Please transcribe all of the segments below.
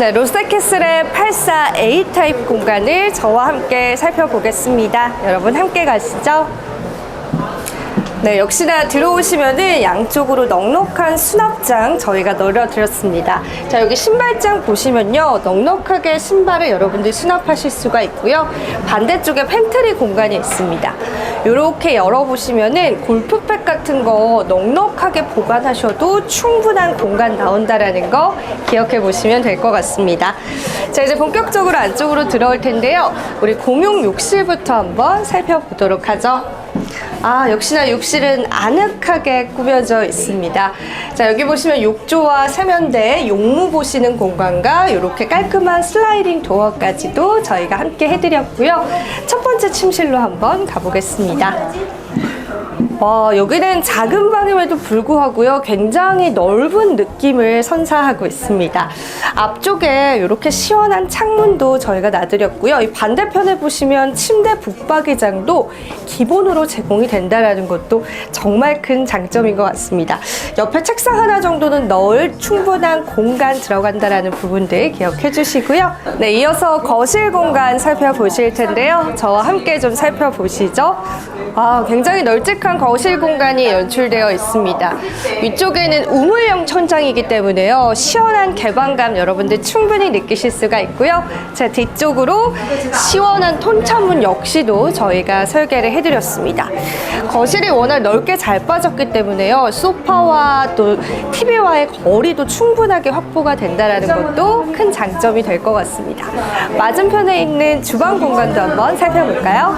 네, 롯데캐슬의 84A 타입 공간을 저와 함께 살펴보겠습니다. 여러분 함께 가시죠. 네, 역시나 들어오시면은 양쪽으로 넉넉한 수납장 저희가 널어드렸습니다. 자, 여기 신발장 보시면요. 넉넉하게 신발을 여러분들 수납하실 수가 있고요. 반대쪽에 팬트리 공간이 있습니다. 이렇게 열어보시면은 골프백 같은 거 넉넉하게 보관하셔도 충분한 공간 나온다라는 거 기억해 보시면 될 것 같습니다. 자, 이제 본격적으로 안쪽으로 들어올 텐데요. 우리 공용 욕실부터 한번 살펴보도록 하죠. 아, 역시나 욕실은 아늑하게 꾸며져 있습니다. 자, 여기 보시면 욕조와 세면대, 용무 보시는 공간과 이렇게 깔끔한 슬라이딩 도어까지도 저희가 함께 해드렸고요. 첫 번째 침실로 한번 가보겠습니다. 와, 여기는 작은 방임에도 불구하고요. 굉장히 넓은 느낌을 선사하고 있습니다. 앞쪽에 이렇게 시원한 창문도 저희가 놔드렸고요. 이 반대편에 보시면 침대 붙박이장도 기본으로 제공이 된다는 것도 정말 큰 장점인 것 같습니다. 옆에 책상 하나 정도는 넣을 충분한 공간 들어간다라는 부분들 기억해 주시고요. 네, 이어서 거실 공간 살펴보실 텐데요. 저와 함께 좀 살펴보시죠. 아, 굉장히 널찍한 거실 공간이 연출되어 있습니다. 위쪽에는 우물형 천장이기 때문에요. 시원한 개방감 여러분들 충분히 느끼실 수가 있고요. 제 뒤쪽으로 시원한 톤창문 역시도 저희가 설계를 해드렸습니다. 거실이 워낙 넓게 잘 빠졌기 때문에요. 소파와 또 TV와의 거리도 충분하게 확보가 된다는 것도 큰 장점이 될 것 같습니다. 맞은편에 있는 주방 공간도 한번 살펴볼까요?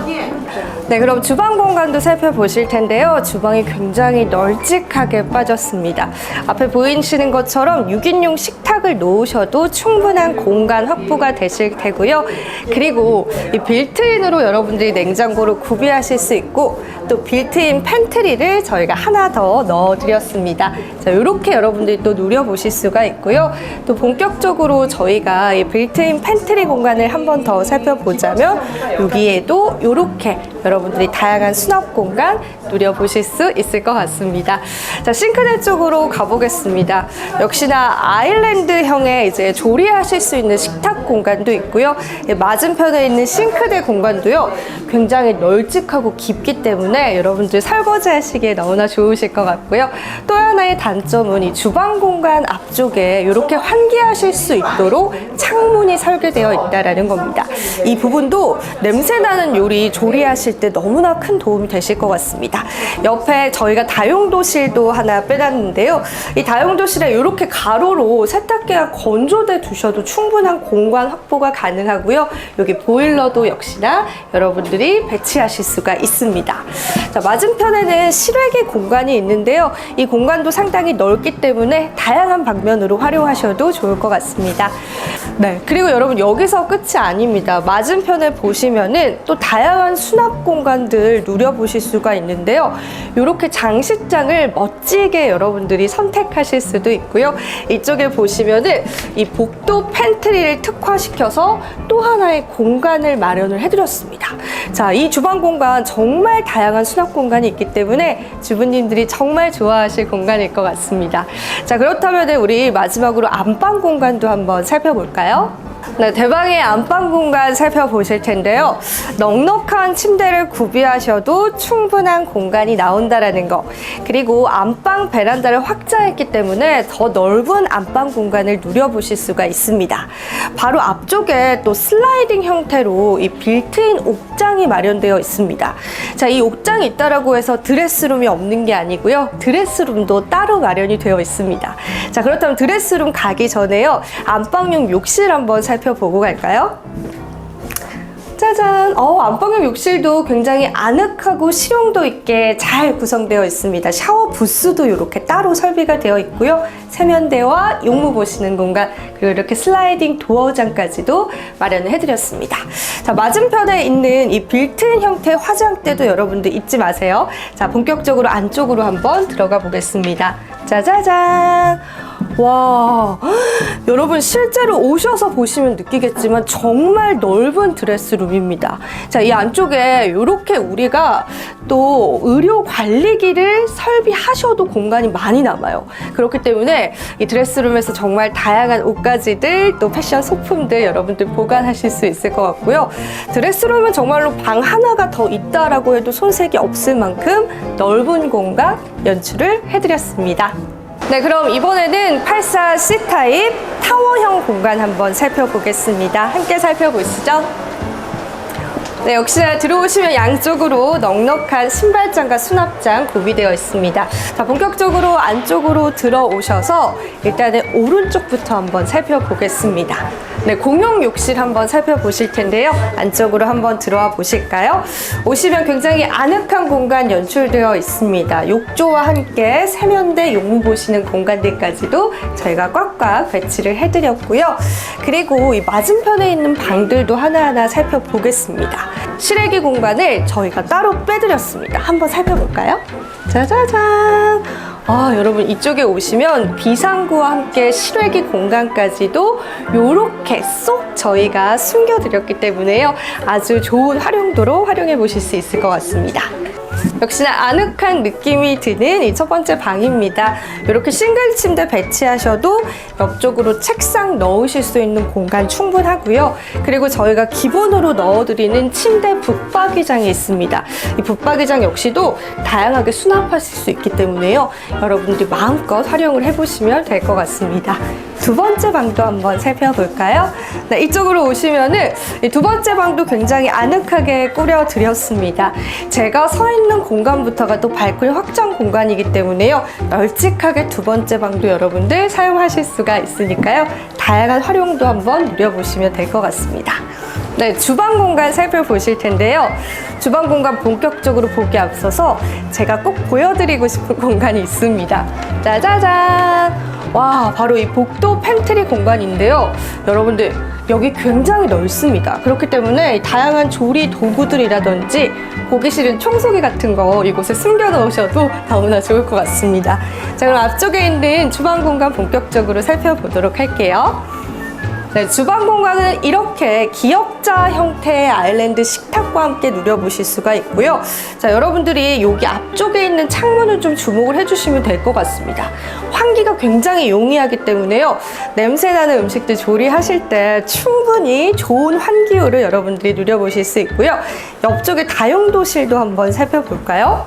네, 그럼 주방 공간도 살펴보실 텐데요. 주방이 굉장히 널찍하게 빠졌습니다. 앞에 보이시는 것처럼 6인용 식탁 을 놓으셔도 충분한 공간 확보가 되실 테고요. 그리고 이 빌트인으로 여러분들이 냉장고를 구비하실 수 있고 또 빌트인 팬트리를 저희가 하나 더 넣어드렸습니다. 자, 이렇게 여러분들이 또 누려보실 수가 있고요. 또 본격적으로 저희가 이 빌트인 팬트리 공간을 한 번 더 살펴보자면 여기에도 이렇게 여러분들이 다양한 수납 공간 누려보실 수 있을 것 같습니다. 자, 싱크대 쪽으로 가보겠습니다. 역시나 아일랜드형의 이제 조리하실 수 있는 식탁 공간도 있고요. 예, 맞은편에 있는 싱크대 공간도요. 굉장히 널찍하고 깊기 때문에 여러분들 설거지 하시기에 너무나 좋으실 것 같고요. 또 하나의 단점은 이 주방 공간 앞쪽에 이렇게 환기하실 수 있도록 창문이 설계되어 있다라는 겁니다. 이 부분도 냄새 나는 요리 조리하실 때 너무나 큰 도움이 되실 것 같습니다. 옆에 저희가 다용도실도 하나 빼놨는데요. 이 다용도실에 이렇게 가로로 세탁기가 건조돼 두셔도 충분한 공간 확보가 가능하고요. 여기 보일러도 역시나 여러분들이 배치하실 수가 있습니다. 자, 맞은편에는 실외기 공간이 있는데요. 이 공간도 상당히 넓기 때문에 다양한 방면으로 활용하셔도 좋을 것 같습니다. 네, 그리고 여러분 여기서 끝이 아닙니다. 맞은편에 보시면은 또 다양한 수납 공간들 누려보실 수가 있는데요. 이렇게 장식장을 멋지게 여러분들이 선택하실 수도 있고요. 이쪽에 보시면은 이 복도 팬트리를 특화시켜서 또 하나의 공간을 마련을 해드렸습니다. 자, 이 주방 공간 정말 다양한 수납 공간이 있기 때문에 주부님들이 정말 좋아하실 공간일 것 같습니다. 자, 그렇다면 우리 마지막으로 안방 공간도 한번 살펴볼까요? 네, 대방의 안방 공간 살펴보실 텐데요. 넉넉한 침대를 구비하셔도 충분한 공간이 나온다라는 거. 그리고 안방 베란다를 확장했기 때문에 더 넓은 안방 공간을 누려보실 수가 있습니다. 바로 앞쪽에 또 슬라이딩 형태로 이 빌트인 옥장이 마련되어 있습니다. 자, 이 옥장이 있다라고 해서 드레스룸이 없는 게 아니고요. 드레스룸도 따로 마련이 되어 있습니다. 자, 그렇다면 드레스룸 가기 전에요. 안방용 욕실 한번 살펴보 고 갈까요? 짜잔! 어, 안방용 욕실도 굉장히 아늑하고 실용도 있게 잘 구성되어 있습니다. 샤워 부스도 이렇게 따로 설비가 되어 있고요. 세면대와 용무 보시는 공간, 그리고 이렇게 슬라이딩 도어장까지도 마련을 해드렸습니다. 자, 맞은편에 있는 이 빌트인 형태 화장대도 여러분들 잊지 마세요. 자, 본격적으로 안쪽으로 한번 들어가 보겠습니다. 짜자잔! 와, 여러분 실제로 오셔서 보시면 느끼겠지만 정말 넓은 드레스룸입니다. 자, 이 안쪽에 이렇게 우리가 또 의료 관리기를 설비하셔도 공간이 많이 남아요. 그렇기 때문에 이 드레스룸에서 정말 다양한 옷가지들 또 패션 소품들 여러분들 보관하실 수 있을 것 같고요. 드레스룸은 정말로 방 하나가 더 있다라고 해도 손색이 없을 만큼 넓은 공간 연출을 해드렸습니다. 네, 그럼 이번에는 84 C타입 타워형 공간 한번 살펴보겠습니다. 함께 살펴보시죠. 네, 역시나 들어오시면 양쪽으로 넉넉한 신발장과 수납장 구비되어 있습니다. 자, 본격적으로 안쪽으로 들어오셔서 일단은 오른쪽부터 한번 살펴보겠습니다. 네, 공용 욕실 한번 살펴보실 텐데요. 안쪽으로 한번 들어와 보실까요? 오시면 굉장히 아늑한 공간 연출되어 있습니다. 욕조와 함께 세면대 용무 보시는 공간들까지도 저희가 꽉꽉 배치를 해드렸고요. 그리고 이 맞은편에 있는 방들도 하나하나 살펴보겠습니다. 실외기 공간을 저희가 따로 빼드렸습니다. 한번 살펴볼까요? 짜자잔! 아, 여러분 이쪽에 오시면 비상구와 함께 실외기 공간까지도 이렇게 쏙 저희가 숨겨드렸기 때문에요. 아주 좋은 활용도로 활용해 보실 수 있을 것 같습니다. 역시나 아늑한 느낌이 드는 이 첫 번째 방입니다. 이렇게 싱글 침대 배치하셔도 옆쪽으로 책상 넣으실 수 있는 공간 충분하고요. 그리고 저희가 기본으로 넣어드리는 침대 붙박이장이 있습니다. 이 붙박이장 역시도 다양하게 수납하실 수 있기 때문에요. 여러분들이 마음껏 활용을 해보시면 될 것 같습니다. 두 번째 방도 한번 살펴볼까요? 네, 이쪽으로 오시면은 이두 번째 방도 굉장히 아늑하게 꾸려드렸습니다. 제가 서 있는 공간부터가 또 발코니 확장 공간이기 때문에요. 널찍하게 두 번째 방도 여러분들 사용하실 수가 있으니까요. 다양한 활용도 한번 누려보시면 될 것 같습니다. 네, 주방 공간 살펴보실 텐데요. 주방 공간 본격적으로 보기 앞서서 제가 꼭 보여드리고 싶은 공간이 있습니다. 짜자잔! 와, 바로 이 복도 팬트리 공간인데요. 여러분들, 여기 굉장히 넓습니다. 그렇기 때문에 이 다양한 조리 도구들이라든지 보기 싫은 청소기 같은 거 이곳에 숨겨 놓으셔도 너무나 좋을 것 같습니다. 자, 그럼 앞쪽에 있는 주방 공간 본격적으로 살펴보도록 할게요. 네, 주방 공간은 이렇게 기역자 형태의 아일랜드 식탁과 함께 누려보실 수가 있고요. 자, 여러분들이 여기 앞쪽에 있는 창문을 좀 주목을 해주시면 될 것 같습니다. 환기가 굉장히 용이하기 때문에요. 냄새나는 음식들 조리하실 때 충분히 좋은 환기율을 여러분들이 누려보실 수 있고요. 옆쪽에 다용도실도 한번 살펴볼까요?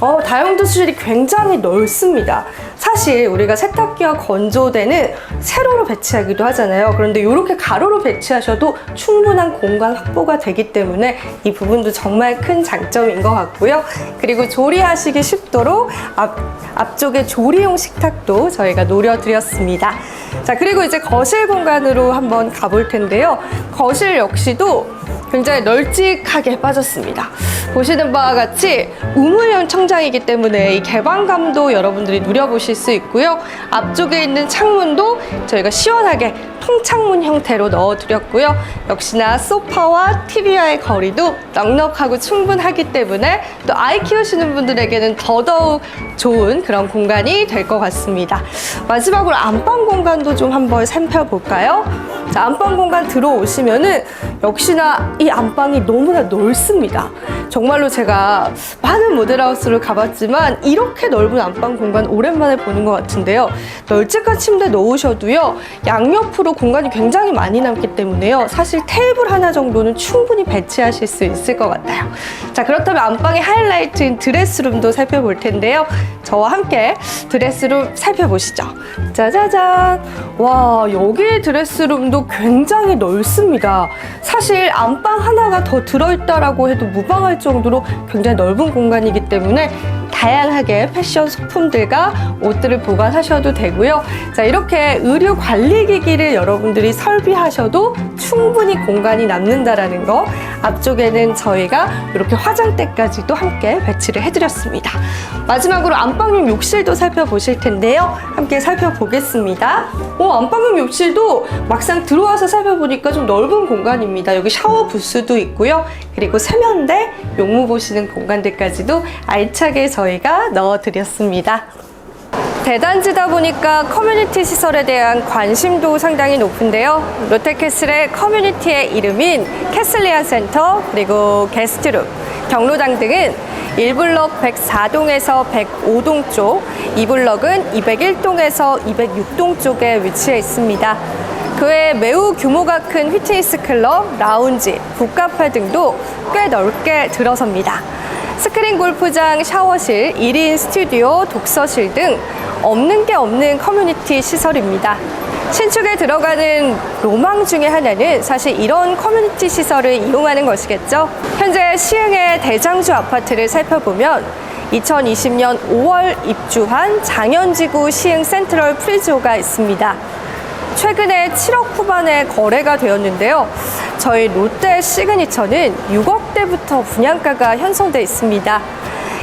어, 다용도실이 굉장히 넓습니다. 사실 우리가 세탁기와 건조대는 세로로 배치하기도 하잖아요. 그런데 이렇게 가로로 배치하셔도 충분한 공간 확보가 되기 때문에 이 부분도 정말 큰 장점인 것 같고요. 그리고 조리하시기 쉽도록 앞, 앞쪽에 조리용 식탁도 저희가 노려드렸습니다. 자, 그리고 이제 거실 공간으로 한번 가볼 텐데요. 거실 역시도 굉장히 널찍하게 빠졌습니다. 보시는 바와 같이 우물형 청장이기 때문에 이 개방감도 여러분들이 누려보실 수 있고요. 앞쪽에 있는 창문도 저희가 시원하게 통창문 형태로 넣어드렸고요. 역시나 소파와 TV와의 거리도 넉넉하고 충분하기 때문에 또 아이 키우시는 분들에게는 더더욱 좋은 그런 공간이 될 것 같습니다. 마지막으로 안방 공간도 좀 한번 살펴볼까요? 자, 안방 공간 들어오시면은 역시나 이 안방이 너무나 넓습니다. 정말로 제가 많은 모델하우스를 가봤지만 이렇게 넓은 안방 공간 오랜만에 보는 것 같은데요. 널찍한 침대 놓으셔도요. 양옆으로 공간이 굉장히 많이 남기 때문에요. 사실 테이블 하나 정도는 충분히 배치하실 수 있을 것 같아요. 자, 그렇다면 안방의 하이라이트인 드레스룸도 살펴볼 텐데요. 저와 함께 드레스룸 살펴보시죠. 짜자잔. 와, 여기 드레스룸도 굉장히 넓습니다. 사실 안방 하나가 더 들어있다라고 해도 무방할 정도로 굉장히 넓은 공간이기 때문에 다양하게 패션 소품들과 옷들을 보관하셔도 되고요. 자, 이렇게 의류 관리기기를 여러분들이 설비하셔도 충분히 공간이 남는다라는 거. 앞쪽에는 저희가 이렇게 화장대까지도 함께 배치를 해드렸습니다. 마지막으로 안방용 욕실도 살펴보실 텐데요. 함께 살펴보겠습니다. 오, 안방용 욕실도 막상 들어와서 살펴보니까 좀 넓은 공간입니다. 여기 샤워 부스도 있고요. 그리고 세면대, 용무 보시는 공간들까지도 알차게 저희 가 넣어드렸습니다. 대단지다 보니까 커뮤니티 시설에 대한 관심도 상당히 높은데요. 롯데캐슬의 커뮤니티의 이름인 캐슬리안 센터 그리고 게스트룸, 경로당 등은 1블럭 104동에서 105동 쪽, 2블럭은 201동에서 206동 쪽에 위치해 있습니다. 그 외에 매우 규모가 큰 휘트니스 클럽, 라운지, 북카페 등도 꽤 넓게 들어섭니다. 스크린 골프장, 샤워실, 1인 스튜디오, 독서실 등 없는 게 없는 커뮤니티 시설입니다. 신축에 들어가는 로망 중에 하나는 사실 이런 커뮤니티 시설을 이용하는 것이겠죠. 현재 시흥의 대장주 아파트를 살펴보면 2020년 5월 입주한 장현지구 시흥 센트럴 프리즈호가 있습니다. 최근에 7억 후반에 거래가 되었는데요. 저희 롯데 시그니처는 6억대부터 분양가가 형성돼 있습니다.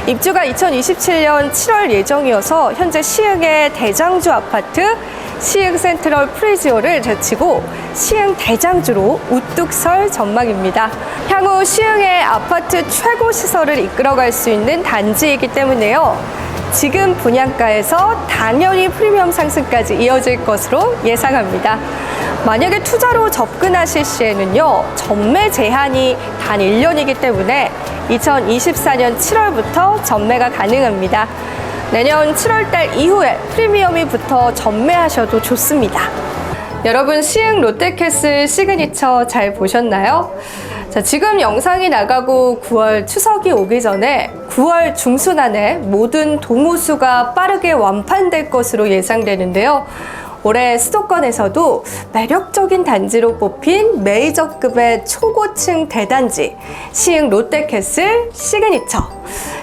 입주가 2027년 7월 예정이어서 현재 시흥의 대장주 아파트 시흥 센트럴 프리지오를 제치고 시흥 대장주로 우뚝 설 전망입니다. 향후 시흥의 아파트 최고 시설을 이끌어갈 수 있는 단지이기 때문에요. 지금 분양가에서 당연히 프리미엄 상승까지 이어질 것으로 예상합니다. 만약에 투자로 접근하실 시에는요, 전매 제한이 단 1년이기 때문에 2024년 7월부터 전매가 가능합니다. 내년 7월달 이후에 프리미엄이 붙어 전매하셔도 좋습니다. 여러분 시흥 롯데캐슬 시그니처 잘 보셨나요? 자, 지금 영상이 나가고 9월 추석이 오기 전에 9월 중순 안에 모든 동호수가 빠르게 완판될 것으로 예상되는데요. 올해 수도권에서도 매력적인 단지로 뽑힌 메이저급의 초고층 대단지 시흥 롯데캐슬 시그니처.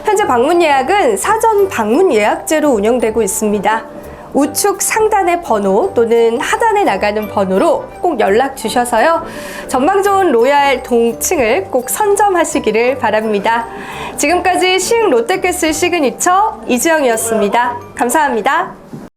현재 방문 예약은 사전 방문 예약제로 운영되고 있습니다. 우측 상단의 번호 또는 하단에 나가는 번호로 꼭 연락 주셔서요. 전망 좋은 로얄 동층을 꼭 선점하시기를 바랍니다. 지금까지 시흥 롯데캐슬 시그니처 이주영이었습니다. 감사합니다.